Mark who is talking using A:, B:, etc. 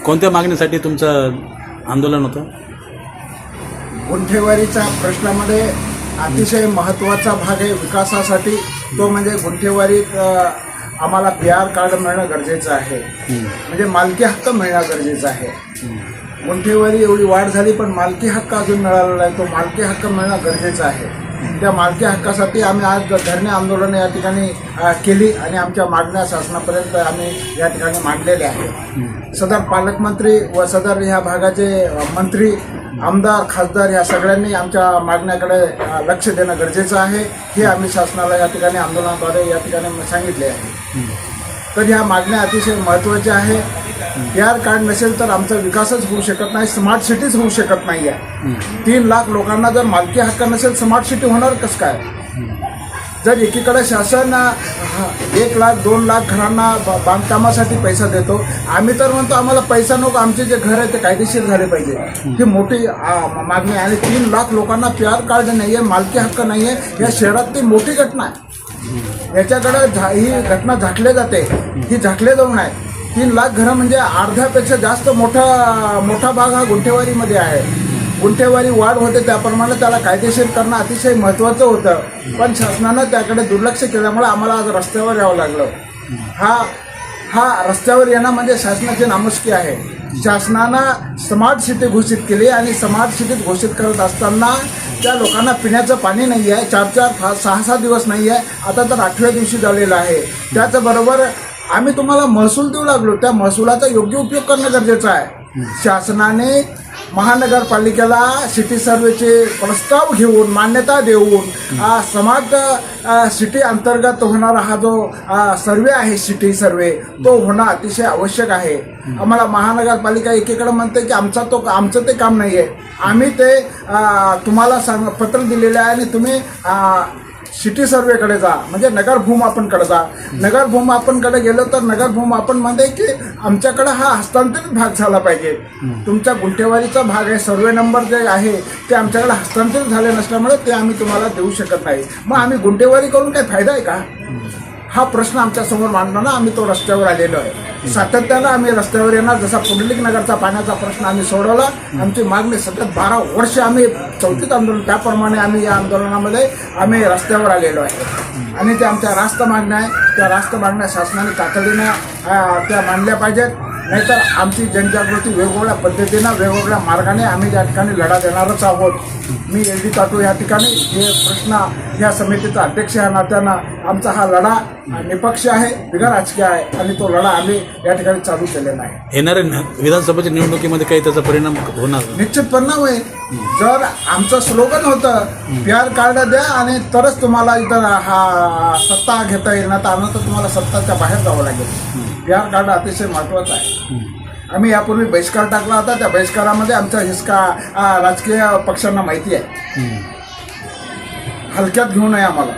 A: कोणत्या मागणीसाठी तुमचं आंदोलन होतं?
B: गुंठेवारीच्या प्रश्नामध्ये अतिशय महत्त्वाचा भाग आहे विकासासाठी. तो म्हणजे गुंठेवारीत आम्हाला पी आर कार्ड मिळणं गरजेचं आहे. म्हणजे मालकी हक्क मिळणं गरजेचं आहे. गुंठेवारी एवढी वाढ झाली पण मालकी हक्क अजून मिळाला नाही. तो मालकी हक्क मिळणं गरजेचं आहे. त्या मालकी हक्कासाठी आम्ही आज धरणे आंदोलन या ठिकाणी केली आणि आमच्या मागण्या शासनापर्यंत आम्ही या ठिकाणी मांडलेल्या आहेत. सदर पालकमंत्री व सदर ह्या भागाचे मंत्री आमदार खासदार या सगळ्यांनी आमच्या मागण्याकडे लक्ष देणं गरजेचं आहे. हे आम्ही शासनाला या ठिकाणी आंदोलनाद्वारे या ठिकाणी सांगितले आहे. तर ह्या मागण्या अतिशय महत्त्वाच्या आहे. आर कार्ड नसेल तर आमचा विकासच होऊ शकत नाही स्मार्ट सिटीज होऊ शकत नाही आहे तीन लाख लोकांना जर मालकी हक्क नसेल स्मार्ट सिटी होणार कसं काय? जर एकीकडे शासन एक लाख दोन लाख घरांना बांधकामासाठी पैसा देतो आम्ही तर म्हणतो आम्हाला पैसा नको आमचे जे घर आहे ते कायदेशीर झाले पाहिजे. ही मोठी मागणी आहे. आणि तीन लाख लोकांना पी आर कार्ड नाही आहे मालकी हक्क नाही आहे या शहरातली मोठी घटना आहे. याच्याकडे झा ही घटना झाकली जाते. ही झाकले जाऊन आहे तीन लाख घरं म्हणजे अर्ध्यापेक्षा जास्त मोठा मोठा भाग हा गुंठेवारीमध्ये आहे. गुंठेवारी वाढ होते त्याप्रमाणे त्याला कायदेशीर करणं अतिशय महत्त्वाचं होतं. पण शासनानं त्याकडे दुर्लक्ष केल्यामुळे आम्हाला आज रस्त्यावर यावं लागलं. हा हा रस्त्यावर येणं म्हणजे शासनाची नामुष्की आहे. शासनानं स्मार्ट सिटी घोषित केली आणि स्मार्ट सिटीत घोषित करत असताना त्या लोकांना पिण्याचं पाणी नाही आहे चार चार सहा सहा दिवस नाही आहे आता तर आठव्या दिवशी झालेलं आहे. त्याचबरोबर आम्ही तुम्हाला महसूल देऊ लागलो त्या महसुलाचा योग्य उपयोग करणं गरजेचं आहे. शासनाने महानगरपालिकेला सिटी सर्वेचे प्रस्ताव घेऊन मान्यता देऊन समाज सिटी अंतर्गत होणारा हा जो सर्वे आहे सिटी सर्वे तो होणं अतिशय आवश्यक आहे. आम्हाला महानगरपालिका एकीकडे म्हणते की आमचा तो आमचं ते काम नाही आहे आम्ही ते तुम्हाला सांग पत्र दिलेलं आहे आणि तुम्ही सिटी सर्वेकडे जा. म्हणजे नगर भूमापनकडे जा. नगर भूमापनकडे गेलो तर नगर भूमापनमध्ये की आमच्याकडे हा हस्तांतरित भाग झाला पाहिजे. तुमच्या गुंठेवारीचा भाग आहे सर्वे नंबर जे आहे ते आमच्याकडे हस्तांतरित झाले नसल्यामुळे ते आम्ही तुम्हाला देऊ शकत नाही. मग आम्ही गुंठेवारी करून काही फायदा आहे का? हा प्रश्न आमच्यासमोर मांडताना आम्ही तो रस्त्यावर आलेलो आहे. सातत्यानं आम्ही रस्त्यावर येणार. जसा पुंडलिक नगरचा पाण्याचा प्रश्न आम्ही सोडवला आमची मागणी सतत बारा वर्ष आम्ही चौथीत आंदोलन त्याप्रमाणे आम्ही या आंदोलनामध्ये आम्ही रस्त्यावर आलेलो आहे. आणि त्या आमच्या रास्त मागण्या आहे. त्या रास्त मागण्या शासनाने तातडीनं त्या मांडल्या पाहिजेत. नाहीतर आमची जनजागृती वेगवेगळ्या पद्धतीनं वेगवेगळ्या मार्गाने आम्ही या ठिकाणी लढा देणारच आहोत. मी एल डी ताटू या ठिकाणी हे प्रश्न या समितीचा अध्यक्ष या नात्यानं आमचा हा लढा निपक्ष आहे बिगर राजकीय आहे आणि तो लढा आम्ही या ठिकाणी चालू केलेला आहे.
A: येणाऱ्या विधानसभेच्या निवडणुकीमध्ये काही त्याचा परिणाम होणार
B: निश्चित परिणाम होईल. जर आमचं स्लोगन होतं पी आर कार्ड द्या आणि तरच तुम्हाला इथं हा सत्ता घेता येईल ना तर तर तुम्हाला सत्ताच्या बाहेर जावं लागेल. पी आर कार्ड अतिशय महत्त्वाचं आहे. आम्ही यापूर्वी बहिष्कार टाकला होता त्या बहिष्कारामध्ये आमचा हिसका राजकीय पक्षांना माहिती आहे. हलक्यात घेऊ नये आम्हाला.